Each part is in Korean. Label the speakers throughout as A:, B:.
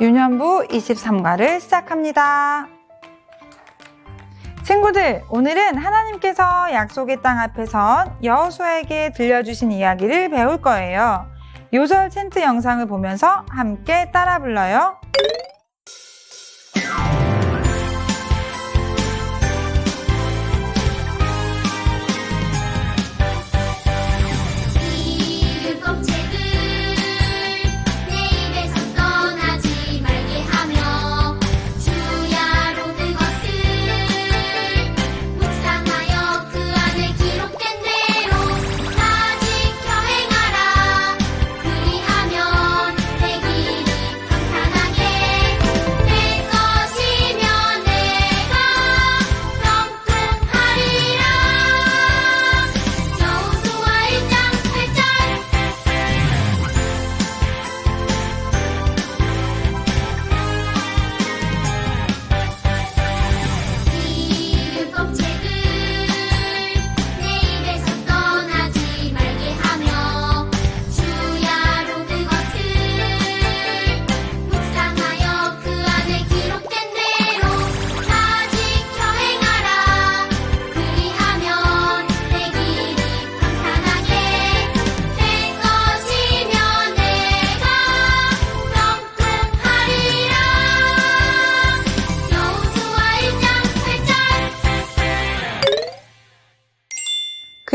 A: 유년부 23과를 시작합니다. 친구들, 오늘은 하나님께서 약속의 땅 앞에선 여호수아에게 들려주신 이야기를 배울 거예요. 요절 챈트 영상을 보면서 함께 따라 불러요.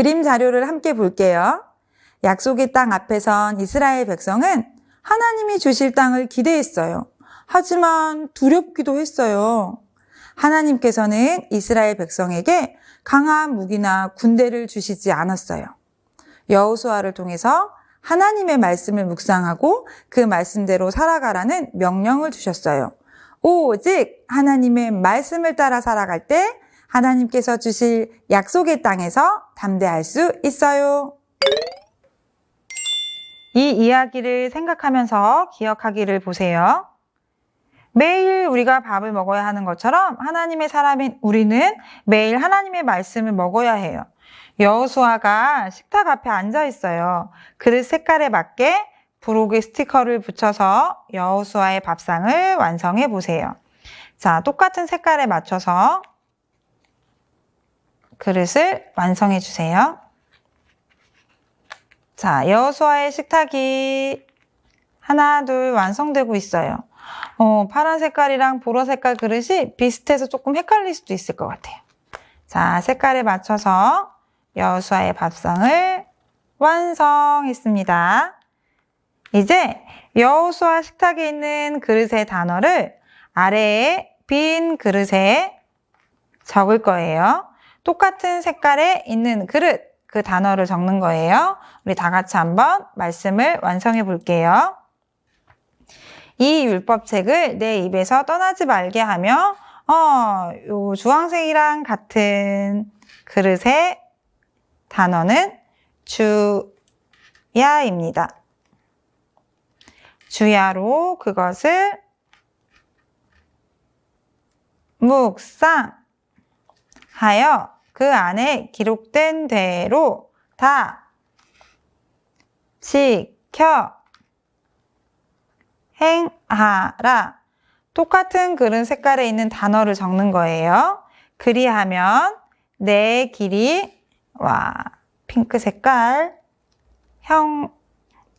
A: 그림 자료를 함께 볼게요. 약속의 땅 앞에선 이스라엘 백성은 하나님이 주실 땅을 기대했어요. 하지만 두렵기도 했어요. 하나님께서는 이스라엘 백성에게 강한 무기나 군대를 주시지 않았어요. 여호수아를 통해서 하나님의 말씀을 묵상하고 그 말씀대로 살아가라는 명령을 주셨어요. 오직 하나님의 말씀을 따라 살아갈 때 하나님께서 주실 약속의 땅에서 담대할 수 있어요. 이 이야기를 생각하면서 기억하기를 보세요. 매일 우리가 밥을 먹어야 하는 것처럼 하나님의 사람인 우리는 매일 하나님의 말씀을 먹어야 해요. 여호수아가 식탁 앞에 앉아 있어요. 그릇 색깔에 맞게 부록의 스티커를 붙여서 여호수아의 밥상을 완성해 보세요. 자, 똑같은 색깔에 맞춰서 그릇을 완성해 주세요. 자, 여호수아의 식탁이 하나, 둘 완성되고 있어요. 어, 파란 색깔이랑 보라 색깔 그릇이 비슷해서 조금 헷갈릴 수도 있을 것 같아요. 자, 색깔에 맞춰서 여호수아의 밥상을 완성했습니다. 이제 여호수아 식탁에 있는 그릇의 단어를 아래에 빈 그릇에 적을 거예요. 똑같은 색깔에 있는 그릇, 그 단어를 적는 거예요. 우리 다 같이 한번 말씀을 완성해 볼게요. 이 율법책을 내 입에서 떠나지 말게 하며, 어, 요 주황색이랑 같은 그릇의 단어는 주야입니다. 주야로 그것을 묵상하여 그 안에 기록된 대로 다 지켜 행하라. 똑같은 그릇 색깔에 있는 단어를 적는 거예요. 그리하면 내 길이 와 핑크 색깔 형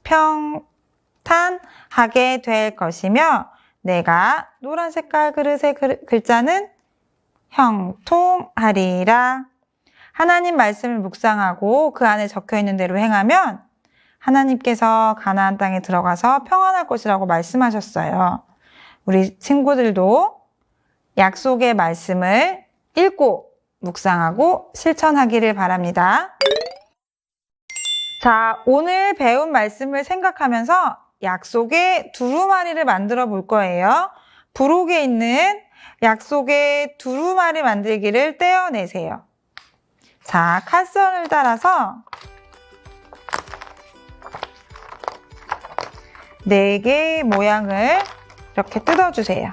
A: 평탄하게 될 것이며 내가 노란 색깔 그릇의 글- 글자는 형통하리라. 하나님 말씀을 묵상하고 그 안에 적혀 있는 대로 행하면 하나님께서 가나안 땅에 들어가서 평안할 것이라고 말씀하셨어요. 우리 친구들도 약속의 말씀을 읽고 묵상하고 실천하기를 바랍니다. 자, 오늘 배운 말씀을 생각하면서 약속의 두루마리를 만들어 볼 거예요. 부록에 있는 약속의 두루마리 만들기를 떼어내세요. 자, 칼선을 따라서 네 개의 모양을 이렇게 뜯어주세요.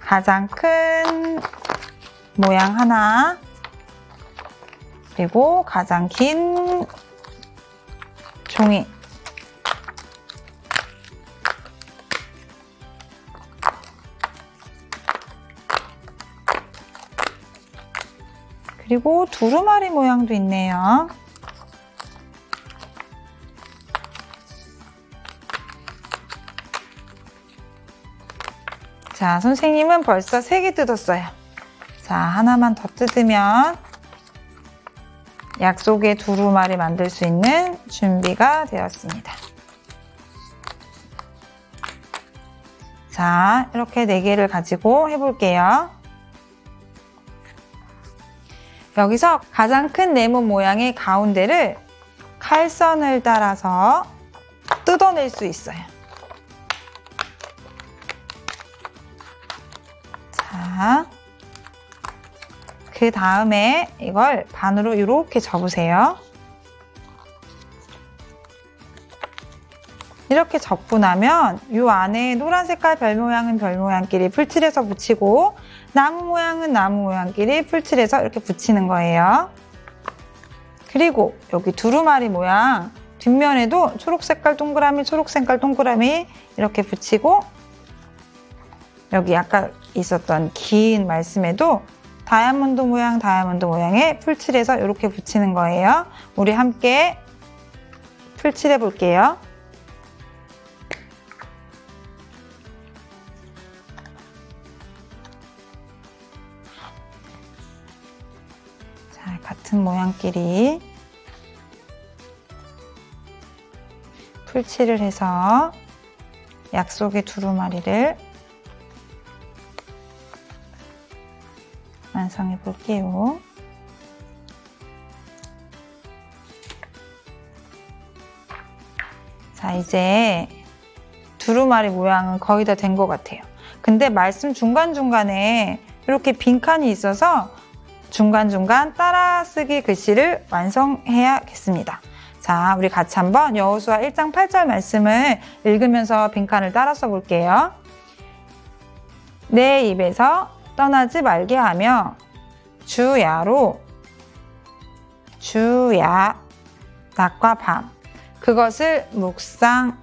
A: 가장 큰 모양 하나, 그리고 가장 긴 종이 그리고 두루마리 모양도 있네요. 자, 선생님은 벌써 세개 뜯었어요. 자, 하나만 더 뜯으면 약속의 두루마리 만들 수 있는 준비가 되었습니다. 자, 이렇게 네 개를 가지고 해볼게요. 여기서 가장 큰 네모 모양의 가운데를 칼선을 따라서 뜯어낼 수 있어요. 자, 그 다음에 이걸 반으로 이렇게 접으세요. 이렇게 접고 나면 이 안에 노란 색깔 별 모양은 별 모양끼리 풀칠해서 붙이고 나무 모양은 나무 모양끼리 풀칠해서 이렇게 붙이는 거예요. 그리고 여기 두루마리 모양 뒷면에도 초록 색깔 동그라미 초록 색깔 동그라미 이렇게 붙이고 여기 아까 있었던 긴 말씀에도 다이아몬드 모양 다이아몬드 모양에 풀칠해서 이렇게 붙이는 거예요. 우리 함께 풀칠해 볼게요. 자, 같은 모양끼리 풀칠을 해서 약속의 두루마리를 완성해 볼게요. 자, 이제 두루마리 모양은 거의 다 된 것 같아요. 근데 말씀 중간중간에 이렇게 빈칸이 있어서 중간중간 따라쓰기 글씨를 완성해야겠습니다. 자, 우리 같이 한번 여호수아 1장 8절 말씀을 읽으면서 빈칸을 따라 써볼게요. 내 입에서 떠나지 말게 하며 주야로 주야 낮과 밤 그것을 묵상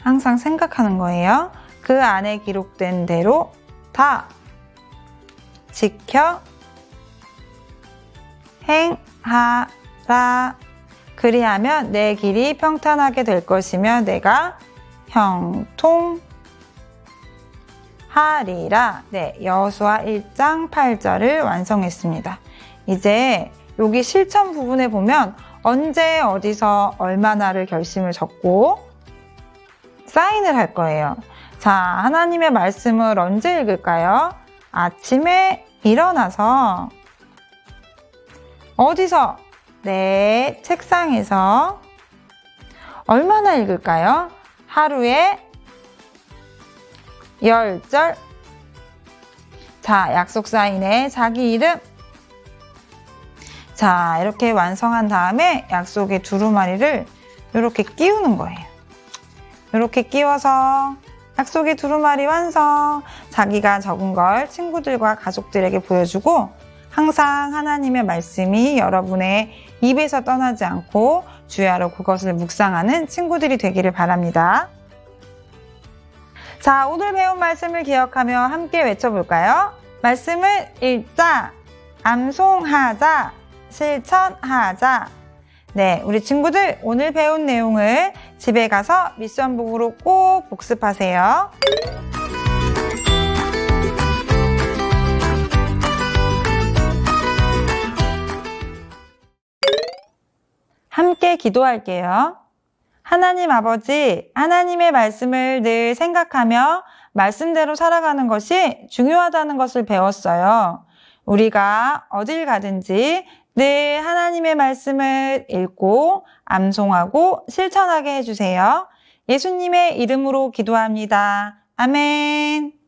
A: 항상 생각하는 거예요. 그 안에 기록된 대로 다 지켜 행하라. 그리하면 내 길이 평탄하게 될 것이며 내가 형통하리라. 네, 여수와 1장 8절을 완성했습니다. 이제 여기 실천 부분에 보면 언제 어디서 얼마나를 결심을 적고 사인을 할 거예요. 자, 하나님의 말씀을 언제 읽을까요? 아침에 일어나서 어디서? 네, 책상에서 얼마나 읽을까요? 하루에 10절. 자, 약속 사인에 자기 이름. 자, 이렇게 완성한 다음에 약속의 두루마리를 이렇게 끼우는 거예요. 이렇게 끼워서 약속의 두루마리 완성. 자기가 적은 걸 친구들과 가족들에게 보여주고 항상 하나님의 말씀이 여러분의 입에서 떠나지 않고 주야로 그것을 묵상하는 친구들이 되기를 바랍니다. 자, 오늘 배운 말씀을 기억하며 함께 외쳐볼까요? 말씀을 읽자, 암송하자, 실천하자. 네, 우리 친구들 오늘 배운 내용을 집에 가서 미션북으로 꼭 복습하세요. 함께 기도할게요. 하나님 아버지, 하나님의 말씀을 늘 생각하며 말씀대로 살아가는 것이 중요하다는 것을 배웠어요. 우리가 어딜 가든지 늘 하나님의 말씀을 읽고 암송하고 실천하게 해주세요. 예수님의 이름으로 기도합니다. 아멘.